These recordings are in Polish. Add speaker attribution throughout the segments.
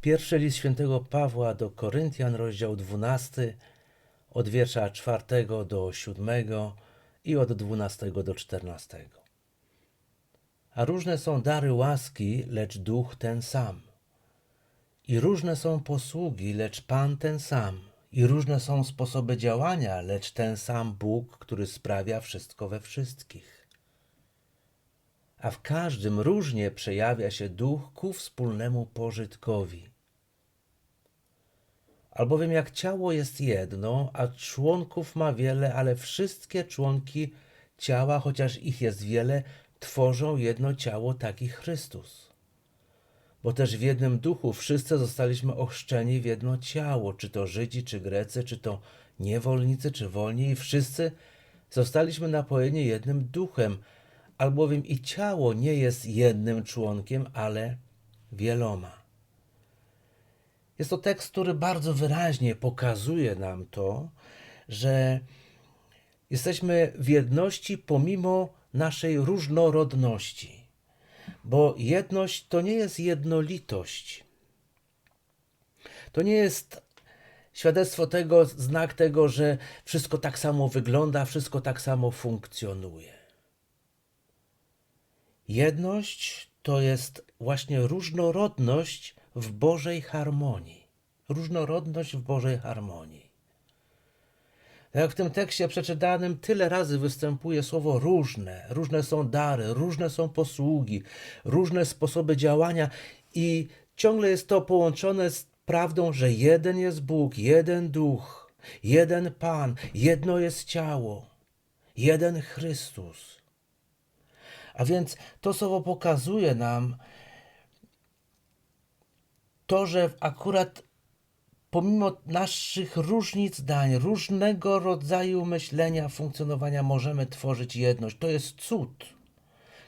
Speaker 1: Pierwszy list świętego Pawła do Koryntian, rozdział 12, od wiersza 4 do 7 i od 12 do 14. A różne są dary łaski, lecz duch ten sam. I różne są posługi, lecz Pan ten sam. I różne są sposoby działania, lecz ten sam Bóg, który sprawia wszystko we wszystkich. A w każdym różnie przejawia się duch ku wspólnemu pożytkowi. Albowiem jak ciało jest jedno, a członków ma wiele, ale wszystkie członki ciała, chociaż ich jest wiele, tworzą jedno ciało, taki Chrystus. Bo też w jednym duchu wszyscy zostaliśmy ochrzczeni w jedno ciało, czy to Żydzi, czy Grecy, czy to niewolnicy, czy wolni, i wszyscy zostaliśmy napojeni jednym duchem, albowiem i ciało nie jest jednym członkiem, ale wieloma. Jest to tekst, który bardzo wyraźnie pokazuje nam to, że jesteśmy w jedności pomimo naszej różnorodności. Bo jedność to nie jest jednolitość. To nie jest świadectwo tego, znak tego, że wszystko tak samo wygląda, wszystko tak samo funkcjonuje. Jedność to jest właśnie różnorodność w Bożej harmonii. Różnorodność w Bożej harmonii. Jak w tym tekście przeczytanym tyle razy występuje słowo różne, różne są dary, różne są posługi, różne sposoby działania i ciągle jest to połączone z prawdą, że jeden jest Bóg, jeden duch, jeden Pan, jedno jest ciało, jeden Chrystus. A więc to słowo pokazuje nam to, że akurat pomimo naszych różnic zdań, różnego rodzaju myślenia, funkcjonowania, możemy tworzyć jedność. To jest cud.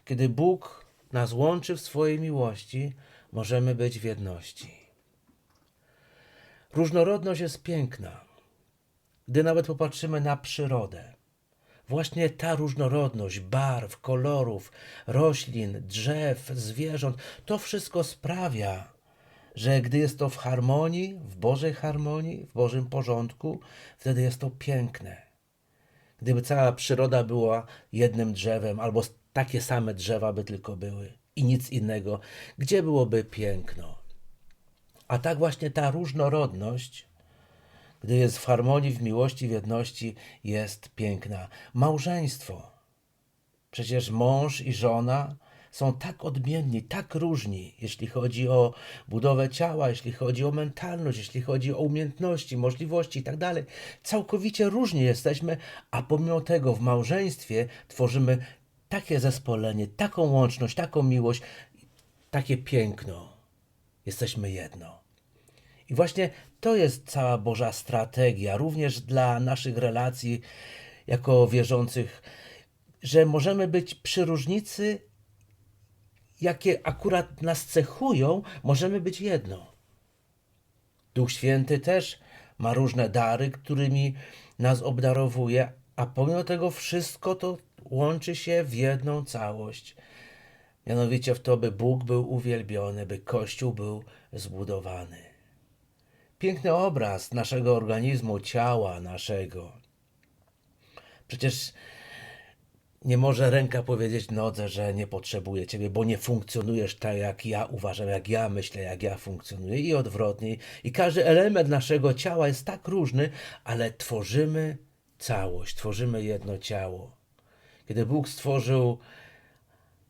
Speaker 1: Kiedy Bóg nas łączy w swojej miłości, możemy być w jedności. Różnorodność jest piękna. Gdy nawet popatrzymy na przyrodę, właśnie ta różnorodność barw, kolorów, roślin, drzew, zwierząt, to wszystko sprawia, że gdy jest to w harmonii, w Bożej harmonii, w Bożym porządku, wtedy jest to piękne. Gdyby cała przyroda była jednym drzewem, albo takie same drzewa by tylko były i nic innego, gdzie byłoby piękno? A tak właśnie ta różnorodność, gdy jest w harmonii, w miłości, w jedności, jest piękna. Małżeństwo. Przecież mąż i żona są tak odmienni, tak różni, jeśli chodzi o budowę ciała, jeśli chodzi o mentalność, jeśli chodzi o umiejętności, możliwości itd. Całkowicie różni jesteśmy, a pomimo tego w małżeństwie tworzymy takie zespolenie, taką łączność, taką miłość, takie piękno. Jesteśmy jedno. I właśnie to jest cała Boża strategia, również dla naszych relacji jako wierzących, że możemy być przy różnicy, jakie akurat nas cechują, możemy być jedno. Duch Święty też ma różne dary, którymi nas obdarowuje, a pomimo tego wszystko to łączy się w jedną całość. Mianowicie w to, by Bóg był uwielbiony, by Kościół był zbudowany. Piękny obraz naszego organizmu, ciała naszego. Przecież nie może ręka powiedzieć nodze, że nie potrzebuje ciebie, bo nie funkcjonujesz tak, jak ja uważam, jak ja myślę, jak ja funkcjonuję i odwrotnie. I każdy element naszego ciała jest tak różny, ale tworzymy całość, tworzymy jedno ciało. Kiedy Bóg stworzył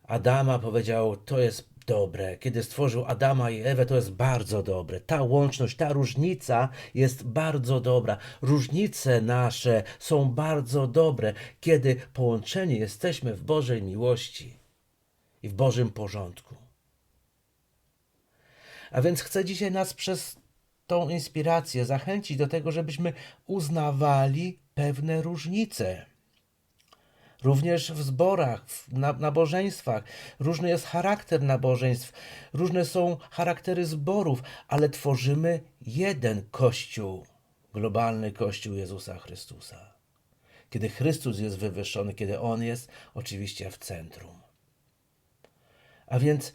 Speaker 1: Adama, powiedział: To jest dobre. Kiedy stworzył Adama i Ewę, to jest bardzo dobre. Ta łączność, ta różnica jest bardzo dobra. Różnice nasze są bardzo dobre, kiedy połączeni jesteśmy w Bożej miłości i w Bożym porządku. A więc chcę dzisiaj nas przez tą inspirację zachęcić do tego, żebyśmy uznawali pewne różnice. Również w zborach, w na- nabożeństwach. Różny jest charakter nabożeństw, różne są charaktery zborów, ale tworzymy jeden Kościół, globalny Kościół Jezusa Chrystusa. Kiedy Chrystus jest wywyższony, kiedy On jest oczywiście w centrum. A więc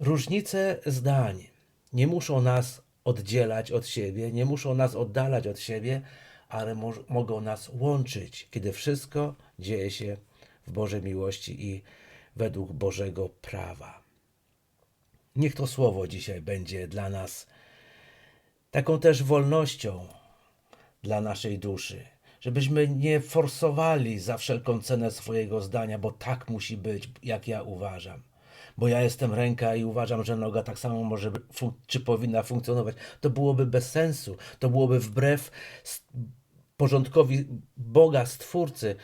Speaker 1: różnice zdań, nie muszą nas oddzielać od siebie, nie muszą nas oddalać od siebie, ale mo- mogą nas łączyć, kiedy wszystko dzieje się w Bożej miłości i według Bożego prawa. Niech to słowo dzisiaj będzie dla nas taką też wolnością dla naszej duszy. Żebyśmy nie forsowali za wszelką cenę swojego zdania, bo tak musi być, jak ja uważam. Bo ja jestem ręka i uważam, że noga tak samo może, czy powinna funkcjonować. To byłoby bez sensu. To byłoby wbrew porządkowi Boga, Stwórcy.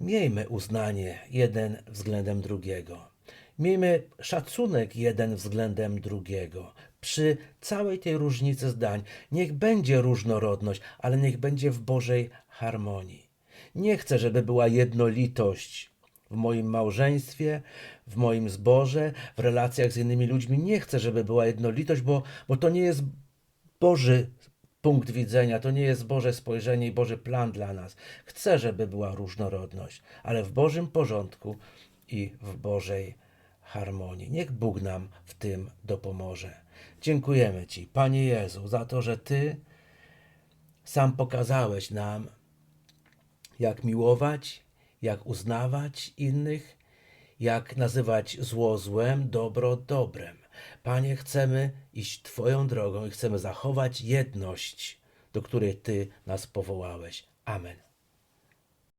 Speaker 1: Miejmy uznanie jeden względem drugiego. Miejmy szacunek jeden względem drugiego. Przy całej tej różnicy zdań, niech będzie różnorodność, ale niech będzie w Bożej harmonii. Nie chcę, żeby była jednolitość w moim małżeństwie, w moim zborze, w relacjach z innymi ludźmi. Nie chcę, żeby była jednolitość, bo, bo to nie jest Boży punkt widzenia, to nie jest Boże spojrzenie i Boży plan dla nas. Chcę, żeby była różnorodność, ale w Bożym porządku i w Bożej harmonii. Niech Bóg nam w tym dopomoże. Dziękujemy Ci, Panie Jezu, za to, że Ty sam pokazałeś nam, jak miłować, jak uznawać innych, jak nazywać zło złem, dobro dobrem. Panie, chcemy iść Twoją drogą i chcemy zachować jedność, do której Ty nas powołałeś. Amen.